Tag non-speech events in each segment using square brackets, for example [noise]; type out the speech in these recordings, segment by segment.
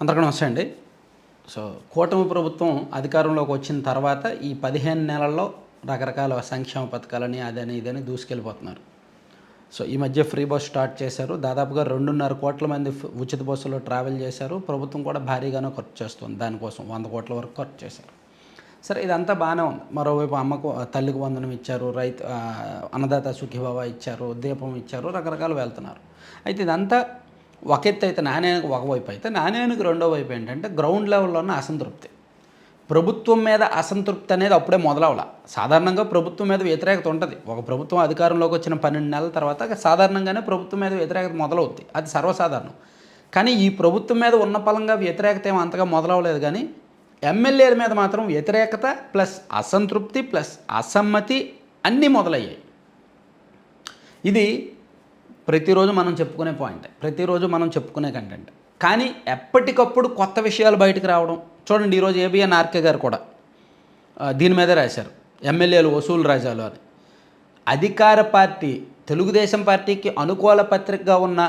అందరికీ నమస్తే అండి. సో కూటమి ప్రభుత్వం అధికారంలోకి వచ్చిన తర్వాత ఈ పదిహేను నెలల్లో రకరకాల సంక్షేమ పథకాలని అదని ఇదని దూసుకెళ్ళిపోతున్నారు. సో ఈ మధ్య ఫ్రీ బస్ స్టార్ట్ చేశారు. దాదాపుగా రెండున్నర కోట్ల మంది ఉచిత బస్సులో ట్రావెల్ చేశారు. ప్రభుత్వం కూడా భారీగానే ఖర్చు చేస్తుంది. దానికోసం వంద కోట్ల వరకు ఖర్చు చేశారు. సరే ఇదంతా బాగానే ఉంది. మరోవైపు అమ్మకు తల్లికి వందనం ఇచ్చారు. రైతు అన్నదాత సుఖీభావ ఇచ్చారు. దీపం ఇచ్చారు. రకరకాలు వెళ్తున్నారు. అయితే ఇదంతా ఒక ఎత్తు అయితే నాణ్యానికి ఒకవైపు అయితే నాణ్యానికి రెండో వైపు ఏంటంటే గ్రౌండ్ లెవెల్లో ఉన్న అసంతృప్తి. ప్రభుత్వం మీద అసంతృప్తి అనేది అప్పుడే మొదలవల సాధారణంగా ప్రభుత్వం మీద వ్యతిరేకత ఉంటుంది. ఒక ప్రభుత్వం అధికారంలోకి వచ్చిన పన్నెండు నెలల తర్వాత సాధారణంగానే ప్రభుత్వం మీద వ్యతిరేకత మొదలవుద్ది. అది సర్వసాధారణం. కానీ ఈ ప్రభుత్వం మీద ఉన్న పలంగా వ్యతిరేకత ఏమో అంతగా మొదలవలేదు కానీ ఎమ్మెల్యేల మీద మాత్రం వ్యతిరేకత ప్లస్ అసంతృప్తి ప్లస్ అసమ్మతి అన్నీ మొదలయ్యాయి. ఇది ప్రతిరోజు మనం చెప్పుకునే పాయింట్ ప్రతిరోజు మనం చెప్పుకునే కంటెంట్ కానీ ఎప్పటికప్పుడు కొత్త విషయాలు బయటకు రావడం. చూడండి ఈరోజు ఏబిఎన్ ఆర్కే గారు కూడా దీని మీదే రాశారు. ఎమ్మెల్యేలు వసూలు రాజాలు అని. అధికార పార్టీ తెలుగుదేశం పార్టీకి అనుకూల పత్రికగా ఉన్న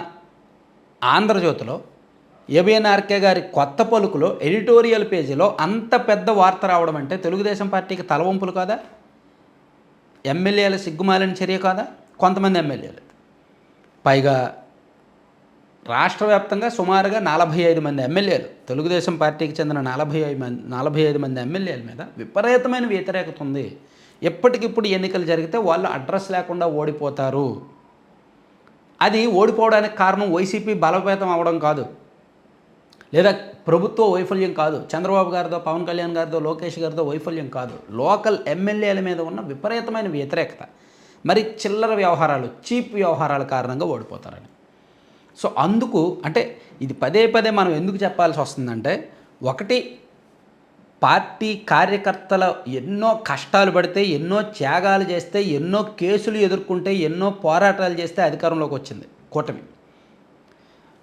ఆంధ్రజ్యోతిలో ఏబిఎన్ ఆర్కే గారి కొత్త పలుకులో ఎడిటోరియల్ పేజీలో అంత పెద్ద వార్త రావడం అంటే తెలుగుదేశం పార్టీకి తలవంపులు కాదా? ఎమ్మెల్యేల సిగ్గుమాలిన చర్య కాదా? కొంతమంది ఎమ్మెల్యేలు. పైగా రాష్ట్ర వ్యాప్తంగా సుమారుగా నలభై ఐదు మంది ఎమ్మెల్యేలు తెలుగుదేశం పార్టీకి చెందిన నలభై ఐదు మంది నలభై ఐదు మంది ఎమ్మెల్యేల మీద విపరీతమైన వ్యతిరేకత ఉంది. ఎప్పటికిప్పుడు ఎన్నికలు జరిగితే వాళ్ళు అడ్రస్ లేకుండా ఓడిపోతారు. అది ఓడిపోవడానికి కారణం వైసీపీ బలోపేతం అవ్వడం కాదు. లేదా ప్రభుత్వ వైఫల్యం కాదు. చంద్రబాబు గారితో పవన్ కళ్యాణ్ గారితో లోకేష్ గారితో వైఫల్యం కాదు. లోకల్ ఎమ్మెల్యేల మీద ఉన్న విపరీతమైన వ్యతిరేకత. మరి చిల్లర వ్యవహారాలు చీప్ వ్యవహారాల కారణంగా ఓడిపోతారని. సో అందుకు అంటే ఇది పదే పదే మనం ఎందుకు చెప్పాల్సి వస్తుందంటే ఒకటి పార్టీ కార్యకర్తల ఎన్నో కష్టాలు పడితే ఎన్నో త్యాగాలు చేస్తే ఎన్నో కేసులు ఎదుర్కొంటే ఎన్నో పోరాటాలు చేస్తే అధికారంలోకి వచ్చింది కూటమి.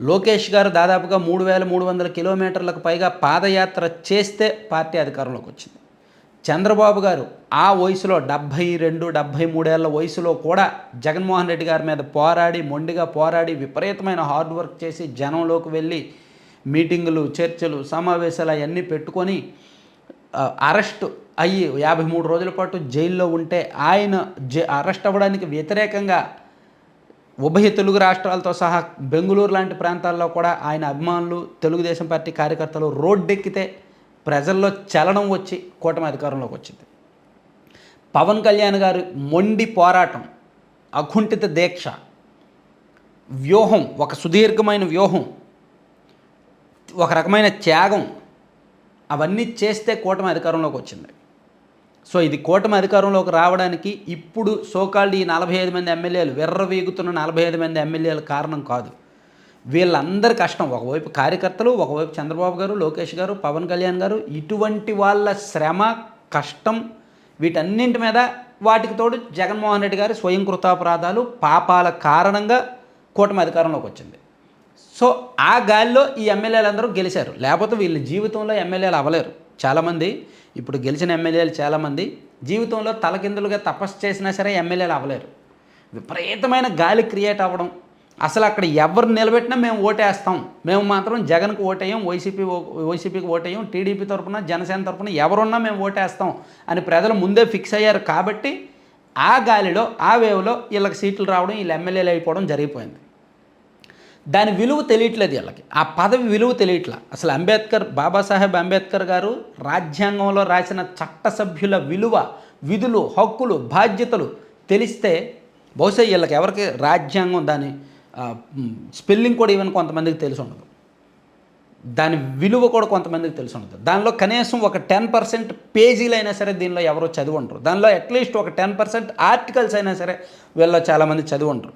లోకేష్ గారు దాదాపుగా మూడు వేల మూడు వందల కిలోమీటర్లకు పైగా పాదయాత్ర చేస్తే పార్టీ అధికారంలోకి వచ్చింది. చంద్రబాబు గారు ఆ వయసులో డెబ్భై రెండు డెబ్భై మూడేళ్ళ వయసులో కూడా జగన్మోహన్ రెడ్డి గారి మీద పోరాడి మొండిగా పోరాడి విపరీతమైన హార్డ్ వర్క్ చేసి జనంలోకి వెళ్ళి మీటింగులు చర్చలు సమావేశాలు అవన్నీ పెట్టుకొని అరెస్ట్ అయ్యి యాభై మూడు రోజుల పాటు జైల్లో ఉంటే ఆయన జ అరెస్ట్ అవ్వడానికి వ్యతిరేకంగా ఉభయ తెలుగు రాష్ట్రాలతో సహా బెంగళూరు లాంటి ప్రాంతాల్లో కూడా ఆయన అభిమానులు తెలుగుదేశం పార్టీ కార్యకర్తలు రోడ్డెక్కితే ప్రజల్లో చలనం వచ్చి కూటమి అధికారంలోకి వచ్చింది. పవన్ కళ్యాణ్ గారు మొండి పోరాటం అకుంఠిత దీక్ష వ్యూహం ఒక సుదీర్ఘమైన వ్యూహం ఒక రకమైన త్యాగం అవన్నీ చేస్తే కూటమి అధికారంలోకి వచ్చింది. సో ఇది కూటమి అధికారంలోకి రావడానికి ఇప్పుడు సోకాల్డ్ ఈ నలభై ఐదు మంది ఎమ్మెల్యేలు వెర్రవీగుతున్న నలభై ఐదు మంది ఎమ్మెల్యేలు కారణం కాదు. వీళ్ళందరి కష్టం. ఒకవైపు కార్యకర్తలు ఒకవైపు చంద్రబాబు గారు లోకేష్ గారు పవన్ కళ్యాణ్ గారు ఇటువంటి వాళ్ళ శ్రమ కష్టం వీటన్నింటి మీద వాటికి తోడు జగన్మోహన్ రెడ్డి గారి స్వయం కృతాపరాధాలు పాపాల కారణంగా కూటమి అధికారంలోకి వచ్చింది. సో ఆ గాలిలో ఈ ఎమ్మెల్యేలందరూ గెలిచారు. లేకపోతే వీళ్ళ జీవితంలో ఎమ్మెల్యేలు అవ్వలేరు. చాలామంది ఇప్పుడు గెలిచిన ఎమ్మెల్యేలు చాలామంది జీవితంలో తలకిందులుగా తపస్సు చేసినా సరే ఎమ్మెల్యేలు అవ్వలేరు. విపరీతమైన గాలి క్రియేట్ అవ్వడం అసలు అక్కడ ఎవరు నిలబెట్టినా మేము ఓటేస్తాం. మేము మాత్రం జగన్కు ఓటేయం వైసీపీ ఓ- వైసీపీకి ఓటేయం టీడీపీ తరఫున జనసేన తరఫున ఎవరున్నా మేము ఓటేస్తాం అని ప్రజలు ముందే ఫిక్స్ అయ్యారు కాబట్టి ఆ గాలిలో ఆ వేవ్లో వీళ్ళకి సీట్లు రావడం వీళ్ళు ఎమ్మెల్యేలు అయిపోవడం జరిగిపోయింది. దాని విలువ తెలియట్లేదు వీళ్ళకి. ఆ పదవి విలువ తెలియట్లా. అసలు అంబేద్కర్ బాబాసాహెబ్ అంబేద్కర్ గారు రాజ్యాంగంలో రాసిన చట్టసభ్యుల విలువ విధులు హక్కులు బాధ్యతలు తెలిస్తే బహుశా వీళ్ళకి ఎవరికి రాజ్యాంగం దాని స్పెల్లింగ్ కూడా ఈవెన్ కొంతమందికి తెలిసి ఉండదు. దాని విలువ కూడా కొంతమందికి తెలిసి ఉండదు. దానిలో కనీసం ఒక టెన్ పర్సెంట్ పేజీలు అయినా సరే దీనిలో ఎవరో చదివి ఉండరు. దానిలో అట్లీస్ట్ ఒక టెన్ పర్సెంట్ ఆర్టికల్స్ అయినా సరే వీళ్ళలో చాలామంది చదివి ఉండరు.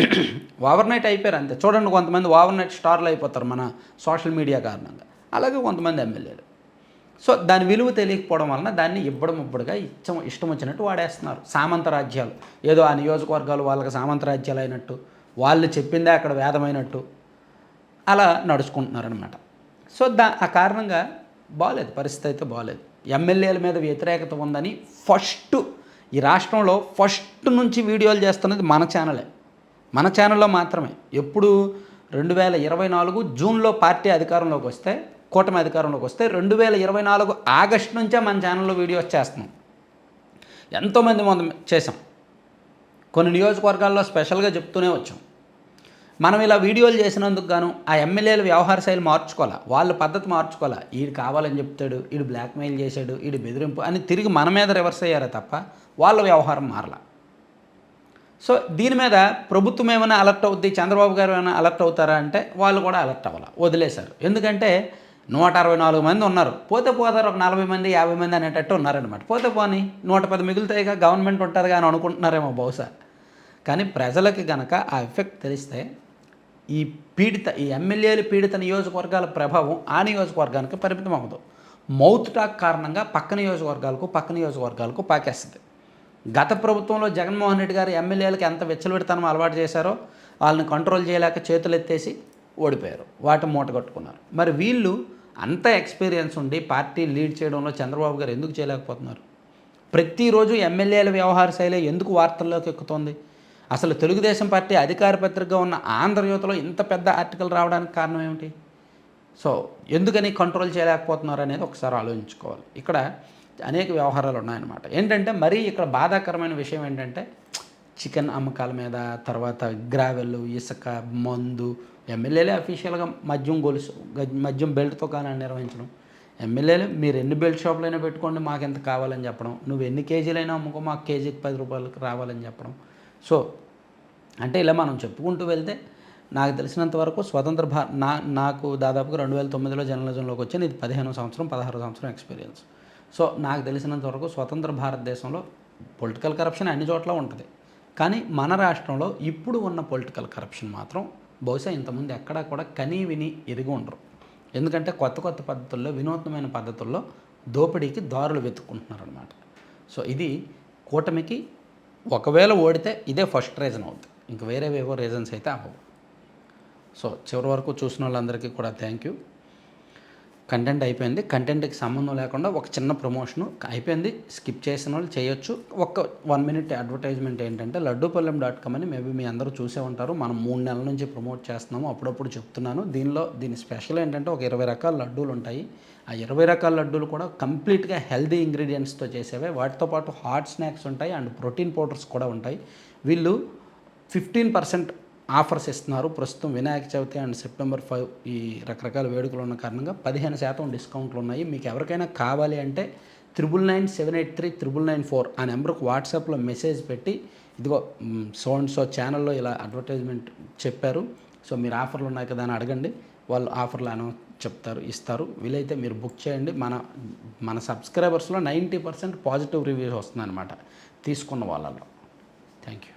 [clears throat] ఓవర్ నైట్ అయిపోయారు అంతే. చూడండి కొంతమంది ఓవర్ నైట్ స్టార్లు అయిపోతారు మన సోషల్ మీడియా కారణంగా. అలాగే కొంతమంది ఎమ్మెల్యేలు. సో దాని విలువ తెలియకపోవడం వలన దాన్ని ఇవ్వడం ఇప్పుడుగా ఇష్టం ఇష్టం వచ్చినట్టు వాడేస్తున్నారు. సామంత రాజ్యాలు. ఏదో ఆ నియోజకవర్గాలు వాళ్ళకి సామంత రాజ్యాలు అయినట్టు వాళ్ళు చెప్పిందే అక్కడ వేదమైనట్టు అలా నడుచుకుంటున్నారనమాట సో దా ఆ కారణంగా బాగాలేదు పరిస్థితి అయితే బాగాలేదు ఎమ్మెల్యేల మీద వ్యతిరేకత ఉందని ఫస్ట్ ఈ రాష్ట్రంలో ఫస్ట్ నుంచి వీడియోలు చేస్తున్నది మన ఛానలే. మన ఛానల్లో మాత్రమే. ఎప్పుడు రెండు వేల ఇరవై నాలుగు జూన్లో పార్టీ అధికారంలోకి వస్తే కూటమి అధికారంలోకి వస్తే రెండు వేల ఇరవై నాలుగు ఆగస్టు నుంచే మన ఛానల్లో వీడియోస్ చేస్తున్నాం. ఎంతోమంది మనం చేసాం కొన్ని నియోజకవర్గాల్లో స్పెషల్గా చెప్తూనే వచ్చాం. మనం ఇలా వీడియోలు చేసినందుకు గాను ఆ ఎమ్మెల్యేలు వ్యవహార శైలి మార్చుకోవాలా? వాళ్ళ పద్ధతి మార్చుకోవాలా? ఈడు కావాలని చెప్తాడు ఈడు బ్లాక్మెయిల్ చేశాడు ఈడు బెదిరింపు అని తిరిగి మన మీద రివర్స్ అయ్యారా తప్ప వాళ్ళ వ్యవహారం మారలా. సో దీని మీద ప్రభుత్వం ఏమైనా అలర్ట్ అవుద్ది చంద్రబాబు గారు ఏమైనా అలర్ట్ అవుతారా అంటే వాళ్ళు కూడా అలర్ట్ అవ్వాలి వదిలేశారు. ఎందుకంటే నూట అరవై నాలుగు మంది ఉన్నారు. పోతే పోతారు ఒక నలభై మంది యాభై మంది అనేటట్టు ఉన్నారనమాట పోతే పోని నూట పది మిగులుతాయిగా గవర్నమెంట్ ఉంటుంది అని అనుకుంటున్నారేమో బహుశా. కానీ ప్రజలకి గనక ఆ ఎఫెక్ట్ తెలిస్తే ఈ పీడిత ఈ ఎమ్మెల్యేలు పీడిత నియోజకవర్గాల ప్రభావం ఆ నియోజకవర్గానికి పరిమితం అవ్వదు మౌత్ టాక్ కారణంగా పక్క నియోజకవర్గాలకు పక్క నియోజకవర్గాలకు పాకేస్తుంది. గత ప్రభుత్వంలో జగన్మోహన్ రెడ్డి గారు ఎమ్మెల్యేలకు ఎంత విచ్చలవిడితనం అలవాటు చేశారో వాళ్ళని కంట్రోల్ చేయలేక చేతులు ఎత్తేసి ఓడిపోయారు. వాటి మూట కట్టుకున్నారు. మరి వీళ్ళు అంత ఎక్స్పీరియన్స్ ఉండి పార్టీ లీడ్ చేయడంలో చంద్రబాబు గారు ఎందుకు చేయలేకపోతున్నారు? ప్రతిరోజు ఎమ్మెల్యేల వ్యవహార శైలి ఎందుకు వార్తల్లోకి ఎక్కుతోంది? అసలు తెలుగుదేశం పార్టీ అధికార పత్రికగా ఉన్న ఆంధ్రజ్యోతిలో ఇంత పెద్ద ఆర్టికల్ రావడానికి కారణం ఏమిటి? సో ఎందుకని కంట్రోల్ చేయలేకపోతున్నారు అనేది ఒకసారి ఆలోచించుకోవాలి. ఇక్కడ అనేక వ్యవహారాలు ఉన్నాయన్నమాట. ఏంటంటే మరీ ఇక్కడ బాధాకరమైన విషయం ఏంటంటే చికెన్ అమ్మకాల మీద తర్వాత గ్రావెల్ ఇసుక మందు ఎమ్మెల్యేలే అఫీషియల్గా మద్యం గొలుసు మద్యం బెల్ట్తో కానీ నిర్వహించడం. ఎమ్మెల్యేలు మీరు ఎన్ని బెల్ట్ షాపులైనా పెట్టుకోండి మాకు ఎంత కావాలని చెప్పడం. నువ్వు ఎన్ని కేజీలైనా అమ్ముకో మాకు కేజీకి పది రూపాయలకు రావాలని చెప్పడం. సో అంటే ఇలా మనం చెప్పుకుంటూ వెళ్తే నాకు తెలిసినంత వరకు స్వతంత్ర భా నా నాకు దాదాపుగా రెండు వేల తొమ్మిదిలో జర్నలిజంలోకి వచ్చాను ఇది పదిహేను సంవత్సరం పదహారు సంవత్సరం ఎక్స్పీరియన్స్ సో నాకు తెలిసినంత వరకు స్వతంత్ర భారతదేశంలో పొలిటికల్ కరప్షన్ అన్ని చోట్ల ఉంటుంది. కానీ మన రాష్ట్రంలో ఇప్పుడు ఉన్న పొలిటికల్ కరప్షన్ మాత్రం బహుశా ఇంతకుముందు ఎక్కడా కూడా కనీ విని ఎరిగి ఉండరు. ఎందుకంటే కొత్త కొత్త పద్ధతుల్లో వినూత్నమైన పద్ధతుల్లో దోపిడీకి దారులు వెతుక్కుంటున్నారు అనమాట సో ఇది కూటమికి ఒకవేళ ఓడితే ఇదే ఫస్ట్ రీజన్ అవుతుంది ఇంక వేరేవేవో రీజన్స్ అయితే అవ్వవు. సో చివరి వరకు చూసిన వాళ్ళందరికీ కూడా థ్యాంక్ యూ కంటెంట్ అయిపోయింది. కంటెంట్కి సంబంధం లేకుండా ఒక చిన్న ప్రమోషన్ అయిపోయింది. స్కిప్ చేసిన వాళ్ళు చేయొచ్చు. ఒక వన్ మినిట్ అడ్వర్టైజ్మెంట్ ఏంటంటే లడ్డూపల్లెం డాట్ కామ్ అని మేబీ మీ అందరూ చూసే ఉంటారు. మనం మూడు నెలల నుంచి ప్రమోట్ చేస్తున్నాము. అప్పుడప్పుడు చెప్తున్నాను. దీనిలో దీని స్పెషల్ ఏంటంటే ఒక ఇరవై రకాల లడ్డూలు ఉంటాయి. ఆ ఇరవై రకాల లడ్డూలు కూడా కంప్లీట్గా హెల్దీ ఇంగ్రీడియంట్స్తో చేసేవే. వాటితో పాటు హాట్ స్నాక్స్ ఉంటాయి అండ్ ప్రోటీన్ పౌడర్స్ కూడా ఉంటాయి. వీళ్ళు ఫిఫ్టీన్ పర్సెంట్ ఆఫర్స్ ఇస్తున్నారు. ప్రస్తుతం Vinayaka Chavithi and September five ఈ రకరకాల వేడుకలు ఉన్న కారణంగా పదిహేను శాతం డిస్కౌంట్లు ఉన్నాయి. మీకు ఎవరికైనా కావాలి అంటే triple nine seven eight three triple nine four ఆ నెంబర్కి వాట్సాప్లో మెసేజ్ పెట్టి ఇదిగో సో అండ్ సో ఛానల్లో ఇలా అడ్వర్టైజ్మెంట్ చెప్పారు. సో మీరు ఆఫర్లు ఉన్నాయి కదా అని అడగండి. వాళ్ళు ఆఫర్లు అనౌన్స్ చెప్తారు ఇస్తారు. వీలైతే మీరు బుక్ చేయండి. మన మన సబ్స్క్రైబర్స్లో నైంటీ పర్సెంట్ పాజిటివ్ రివ్యూస్ వస్తుందన్నమాట. తీసుకున్న వాళ్ళలో థ్యాంక్ యూ.